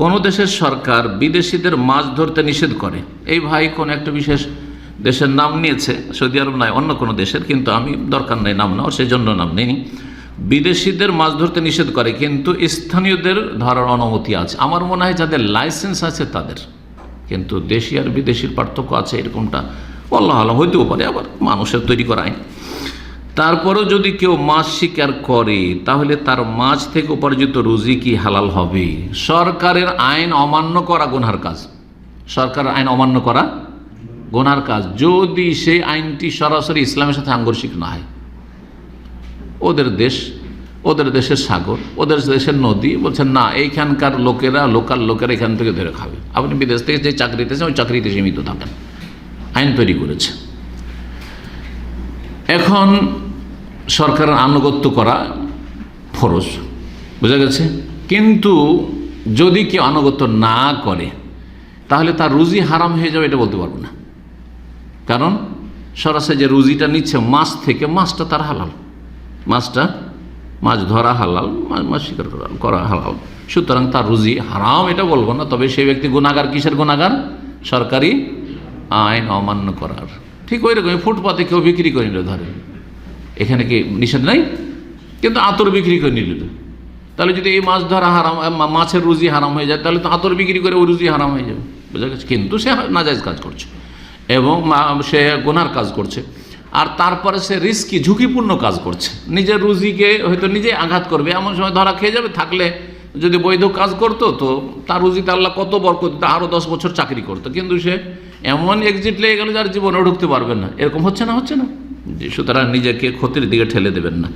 কোন দেশের সরকার বিদেশিদের মাছ ধরতে নিষেধ করে? এই ভাই কোন একটা বিশেষ দেশের নাম নিয়েছে, সৌদি আরব নয় অন্য কোনো দেশের, কিন্তু আমি দরকার নেই নাম নেওয়ার সেই জন্য নাম নেই বিদেশিদের মাছ ধরতে নিষেধ করে, কিন্তু স্থানীয়দের ধরার অনুমতি আছে। আমার মনে হয় যাদের লাইসেন্স আছে তাদের। কিন্তু দেশি আর বিদেশির পার্থক্য আছে এরকমটা, আল্লাহ আলম, হইতেও পারে, আবার মানুষের তৈরি করা আইন তারপরেও যদি কেউ মাছ শিকার করে, তাহলে তার মাছ থেকে উপার্জিত রুজি কি হালাল হবে? সরকারের আইন অমান্য করা গুনহার কাজ। সরকারের আইন অমান্য করা গোনার কাজ। যদি সেই আইনটি সরাসরি ইসলামের সাথে আঙ্গরশিক না হয়। ওদের দেশ, ওদের দেশের সাগর, ওদের দেশের নদী বলছেন না, এইখানকার লোকেরা, লোকাল লোকেরা এখান থেকে ধরে খাবে। আপনি বিদেশ থেকে যে চাকরিতে ওই চাকরিতে সীমিত থাকেন। আইন তৈরি করেছে। এখন সরকারের আনুগত্য করা ফরজ। বোঝা গেছে? কিন্তু যদি কেউ আনুগত্য না করে, তাহলে তার রুজি হারাম হয়ে যাবে এটা বলতে পারব না। কারণ সরাসরি যে রুজিটা নিচ্ছে, মাছ থেকে মাছটা তার হালাল। মাছটা, মাছ ধরা হালাল, মাছ শিকার করা- হালাল। সুতরাং তার রুজি হারাম এটা বলব না, তবে সেই ব্যক্তি গুণাগার কিসের গুণাগার সরকারি আইন অমান্য করার। ঠিক ওই রকম ফুটপাতে কেউ বিক্রি করে নিল ধরেন। এখানে কি নিষেধ নাই? কিন্তু আতর বিক্রি করে নিল তাহলে যদি এই মাছ ধরা হারাম মাছের রুজি হারাম হয়ে যায়, তাহলে তো আতর বিক্রি করে ওই রুজি হারাম হয়ে যাবে। বোঝা গেছে? কিন্তু সে নাজায়জ কাজ করছে। এবং সে গোনার কাজ করছে। আর তারপরে সে রিস্কি, ঝুঁকিপূর্ণ কাজ করছে। নিজের রুজিকে হয়তো নিজে আঘাত করবে। এমন সময় ধরা খেয়ে যাবে, থাকলে যদি বৈধ কাজ করতো, তো তার রুজিতে আল্লাহ কত বরকত দিত আরও দশ বছর চাকরি করতো। কিন্তু সে এমন এক্সিট লেগে গেল যার জীবনে ঢুকতে পারবে না। এরকম হচ্ছে না হচ্ছে না? সুতরাং নিজেকে ক্ষতির দিকে ঠেলে দেবেন না।